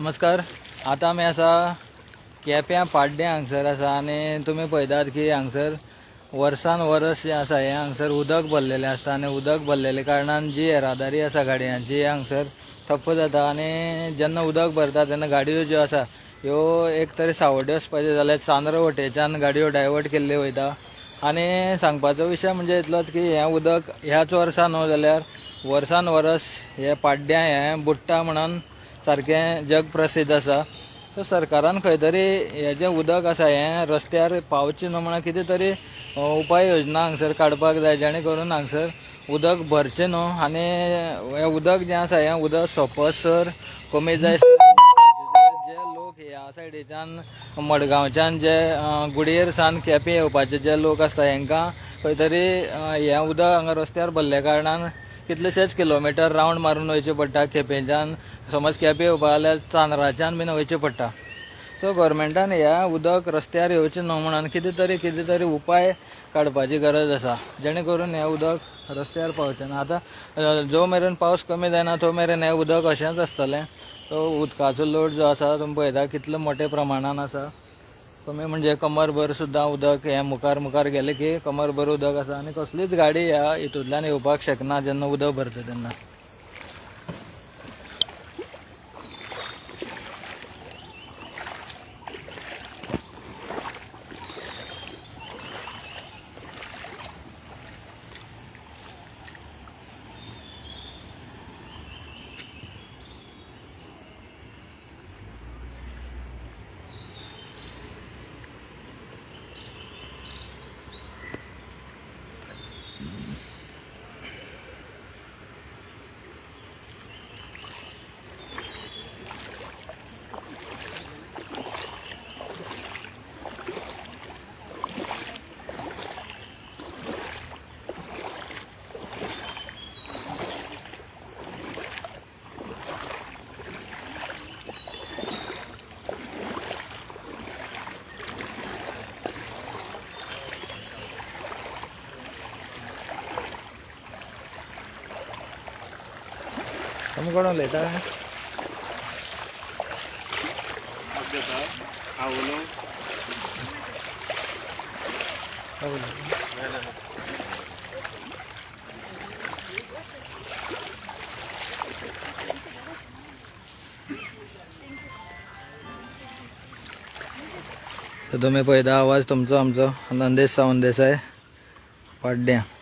नमस्कार. आतां आमी आसा केप्यां पाड्ड्यां हांगसर आसा आनी तुमी पळयतात की हांगसर वर्सान वर्स जें आसा हें हांगसर उदक भरलेलें आसता आनी उदक भरलेल्या कारणान जी येरादारी आसा गाडयांची हांगसर ठप्प जाता आनी जेन्ना उदक भरता तेन्ना गाडयो ज्यो आसा ह्यो एक तरी सावड्यो वचपाच्यो जाल्यार चांद्र वटेच्यान गाडयो डायवर्ट केल्ल्यो वयता. आनी सांगपाचो विशय म्हणजे इतलोच की हें उदक ह्याच वर्सा न्हू हो जाल्यार वर्सान वर्स हे पाड्ड्यां हें बुडटा म्हणून सारकें जग प्रसिद्ध आसा सो सरकारान खंय तरी हें जें उदक आसा हें रस्त्यार पावचें न्हू म्हणून कितें तरी उपाय योजना हांगसर काडपाक जाय जेणे करून हांगसर उदक भरचें न्हू. आनी हें उदक जें आसा हें उदक सोंपसर कमी जाय. जे लोक ह्या सायडीच्यान मडगांवच्यान जे गुडयेर सान केपें येवपाचे जे लोक आसता हेंकां खंय तरी हें उदक हांगा रस्त्यार भरल्ल्या कारणान कितलेशेच किलोमिटर रावंड मारून वयचें पडटा केपेंच्यान समज केपें येवपा जाल्यार चांद्राच्यान बीन वयचें पडटा. सो गोवोरमेंटान ह्या उदक रस्त्यार येवचें न्हू म्हणून कितें तरी कितें तरी उपाय काडपाची गरज आसा जेणे करून हें उदक रस्त्यार पावचें ना. आतां जो मेरेन पावस कमी जायना तो मेरेन हें उदक अशेंच आसतलें. तो उदकाचो लोड जो आसा तुमी पळयता कितलो मोठ्या प्रमाणान आसा. कमी म्हणजे कमरभर सुद्दां उदक हें मुखार मुखार गेलें की कमरभर उदक आसा आनी कसलीच गाडी ह्या हितूंतल्यान येवपाक शकना जेन्ना उदक भरता तेन्ना तुमी कोण उलयता तर तुम्ही पळयता आवाज तुमचो आमचो. नंदेश सावंत आहे पाड्ड्यां